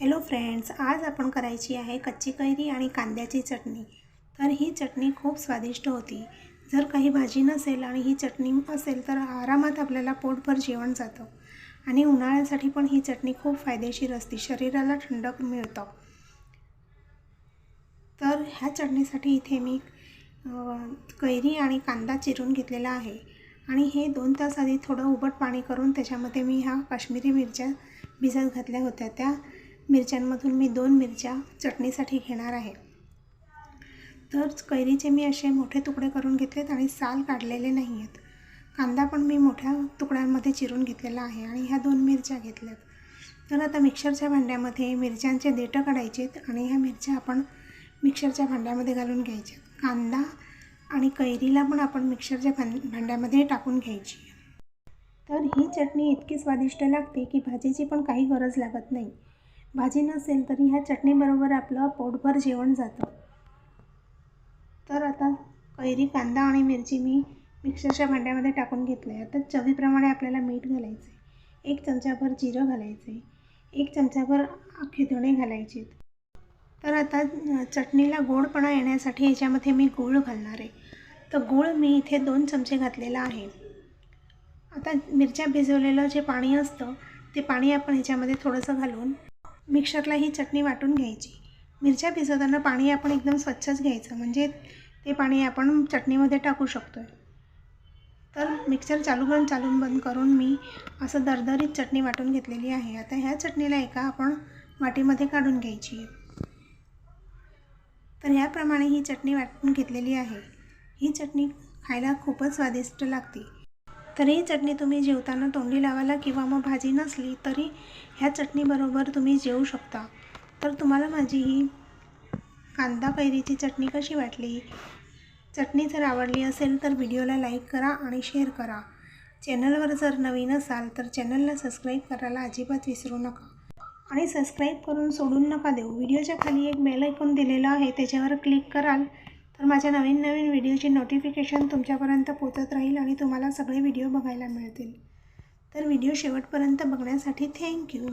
Hello friends आज आपण करायची आहे कच्ची कैरी आणि कांद्याची चटणी. तर ही चटणी खूप स्वादिष्ट होती. जर काही भाजी नसेल आणि ही चटणी असेल तर आरामात आपल्याला पोटभर जेवण जातं. आणि उन्हाळ्यासाठी पण ही चटणी खूप फायदेशीर असते. शरीराला थंडक मिळतं. तर ह्या चटणीसाठी इथे मी कैरी आणि कांदा चिरून घेतलेला आहे. आणि हे दोन तास आधी थोडं उबट पाणी करून त्याच्यामध्ये मी ह्या काश्मीरी मिरच्या भिजत घातल्या होत्या. त्या मिरच्यांमधून मी दोन मिरच्या चटणीसाठी घेणार आहे. तर कैरीचे मी असे मोठे तुकडे करून घेतलेत आणि साल काढलेले नाही आहेत कांदा पण मी मोठ्या तुकड्यांमध्ये चिरून घेतलेला आहे आणि ह्या दोन मिरच्या घेतल्यात. तर आता मिक्सरच्या भांड्यामध्ये मिरच्यांचे देठं काढायचेत आणि ह्या मिरच्या आपण मिक्सरच्या भांड्यामध्ये घालून घ्यायच्या कांदा आणि कैरीला पण आपण मिक्सरच्या भां भांड्यामध्ये टाकून घ्यायची. तर ही चटणी इतकी स्वादिष्ट लागते की भाजीची पण काही गरज लागत नाही. भाजी नसेल तरी ह्या चटणीबरोबर आपलं पोटभर जेवण जातं. तर आता कैरी कांदा आणि मिरची मी मिक्सरच्या भांड्यामध्ये टाकून घेतलं आहे आता चवीप्रमाणे आपल्याला मीठ घालायचं आहे एक चमचाभर जिरं घालायचं आहे एक चमचाभर अख्खे धणे घालायचे तर आता चटणीला गोडपणा येण्यासाठी याच्यामध्ये मी गूळ घालणार आहे. तर गूळ मी इथे दोन चमचे घातलेला आहे. आता मिरच्या भिजवलेलं जे पाणी असतं ते पाणी आपण ह्याच्यामध्ये थोडंसं घालून मिक्सरला ही चटणी वाटून घ्यायची. मिरच्या भिजवताना पाणी आपण एकदम स्वच्छच घ्यायचं. म्हणजे ते पाणी आपण चटणीमध्ये टाकू शकतो तर मिक्सर चालू करून चालून बंद करून मी असं दरदरीत चटणी वाटून घेतलेली आहे. आता ह्या चटणीला एका आपण वाटीमध्ये काढून घ्यायची आहे. तर ह्याप्रमाणे ही चटणी वाटून घेतलेली आहे. ही चटणी खायला खूपच स्वादिष्ट लागते. तर ही चटणी तुम्ही जेवताना तोंडी लावायला किंवा मग भाजी नसली तरी ह्या चटणीबरोबर तुम्ही जेवू शकता. तर तुम्हाला माझी ही कांदा कैरीची चटणी कशी वाटली? चटणी जर आवडली असेल तर व्हिडिओला लाईक करा आणि शेअर करा. चॅनलवर जर नवीन असाल तर चॅनलला सबस्क्राईब करायला अजिबात विसरू नका. आणि सबस्क्राईब करून सोडून नका देऊ. व्हिडिओच्या खाली एक बेल ऐकून दिलेलं आहे त्याच्यावर क्लिक कराल. तर माझ्या नवीन नवीन व्हिडिओची नोटिफिकेशन तुमच्यापर्यंत पोचत राहील आणि तुम्हाला सगळे व्हिडिओ बघायला मिळतील. तर व्हिडिओ शेवटपर्यंत बघण्यासाठी थँक्यू